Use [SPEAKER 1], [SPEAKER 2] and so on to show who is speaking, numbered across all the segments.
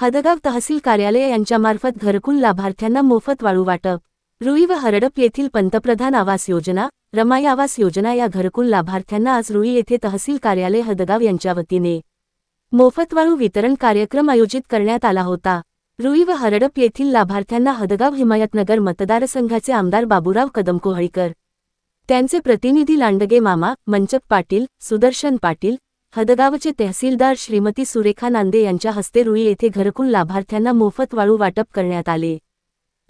[SPEAKER 1] हदगाव तहसील कार्यालय यांच्यामार्फत घरकुल लाभार्थ्यांना मोफत वाळू वाटप. रुई व हरडप येथील पंतप्रधान आवास योजना रमाई आवास योजना या घरकुल लाभार्थ्यांना आज रुई येथे तहसील कार्यालय हदगाव यांच्या वतीने मोफत वाळू वितरण कार्यक्रम आयोजित करण्यात आला होता. रुई व हरडप येथील लाभार्थ्यांना हदगाव हिमायतनगर मतदारसंघाचे आमदार बाबूराव कदम कोहळीकर त्यांचे प्रतिनिधी लांडगे मामा मंचक पाटील सुदर्शन पाटील हदगावचे तहसीलदार श्रीमती सुरेखा नांदे यांच्या हस्ते रुई येथे घरकुल लाभार्थ्यांना मोफत वाळू वाटप करण्यात आले.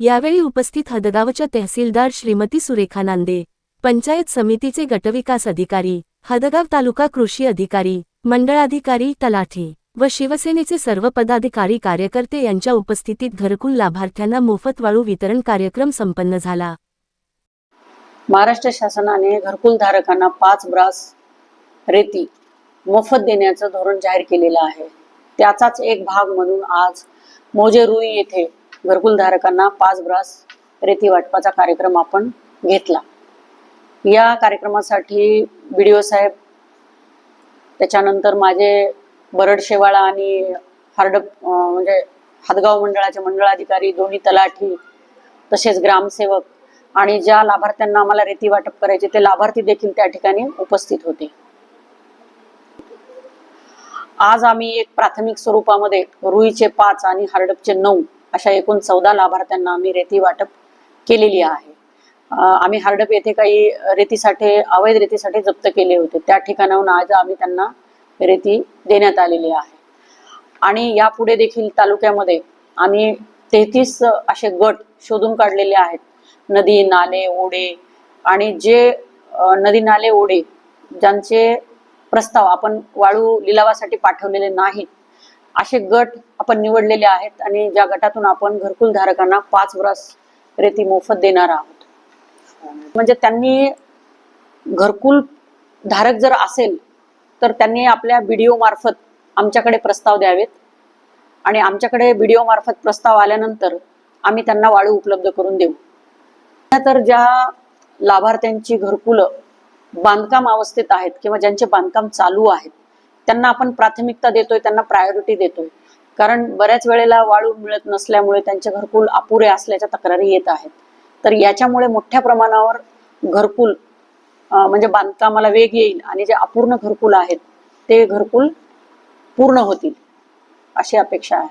[SPEAKER 1] यावेळी उपस्थित हदगावच्या तहसीलदार श्रीमती सुरेखा नांदे पंचायत समितीचे गटविकास अधिकारी हदगाव तालुका कृषी अधिकारी मंडळाधिकारी तलाठी व शिवसेनेचे सर्व पदाधिकारी कार्यकर्ते यांच्या उपस्थितीत घरकुल लाभार्थ्यांना मोफत वाळू वितरण कार्यक्रम संपन्न झाला.
[SPEAKER 2] महाराष्ट्र शासनाने घरकुल धारकांना पाच ब्रास रेती मोफत देण्याचं धोरण जाहीर केलेलं आहे. त्याचाच एक भाग म्हणून आज मोजे रुई येथे घरकुल धारकांना पाच ब्रास रेती वाटपाचा कार्यक्रम आपण घेतला. या कार्यक्रमासाठी बी साहेब त्याच्यानंतर माझे बरड शेवाळा आणि हार्ड म्हणजे हदगाव मंडळाचे मंडळाधिकारी दोन्ही तलाठी तसेच ग्रामसेवक आणि ज्या लाभार्थ्यांना आम्हाला रेती वाटप करायचे ते लाभार्थी देखील त्या ठिकाणी उपस्थित होते. आज आम्ही एक प्राथमिक स्वरूपामध्ये रुईचे पाच आणि हार्डपचे नऊ अशा एकूण चौदा लाभार्थ्यांना आम्ही रेती वाटप केलेली आहे. आम्ही हार्डप येथे काही रेतीसाठी अवैध रेतीसाठी जप्त केले होते. त्या ठिकाणाहून आज आम्ही त्यांना रेती देण्यात आलेली आहे. आणि यापुढे देखील तालुक्यामध्ये आम्ही तेहतीस असे गट शोधून काढलेले आहेत. नदी नाले ओढे आणि जे नदी नाले ओढे ज्यांचे प्रस्ताव आपण वाळू लिलावासाठी पाठवलेले नाहीत. असे गट आपण निवडलेले आहेत आणि ज्या गटातून आपण घरकुल धारकांना पाच वर्ष रेती मोफत देणार आहोत. म्हणजे त्यांनी घरकुल धारक जर असेल तर त्यांनी आपल्या बीडीओ मार्फत आमच्याकडे प्रस्ताव द्यावेत. आणि आमच्याकडे बीडीओ मार्फत प्रस्ताव आल्यानंतर आम्ही त्यांना वाळू उपलब्ध करून देऊ. तर ज्या लाभार्थ्यांची घरकुलं बांधकाम अवस्थेत आहेत किंवा ज्यांचे बांधकाम चालू आहेत त्यांना आपण प्राथमिकता देतोय त्यांना प्रायोरिटी देतोय. कारण बऱ्याच वेळेला वाळू मिळत नसल्यामुळे त्यांचे घरकुल अपुरे असल्याच्या तक्रारी येत आहेत. तर याच्यामुळे मोठ्या प्रमाणावर घरकुल म्हणजे बांधकामाला वेग येईल आणि जे अपूर्ण घरकुल आहेत ते घरकुल पूर्ण होतील अशी अपेक्षा आहे.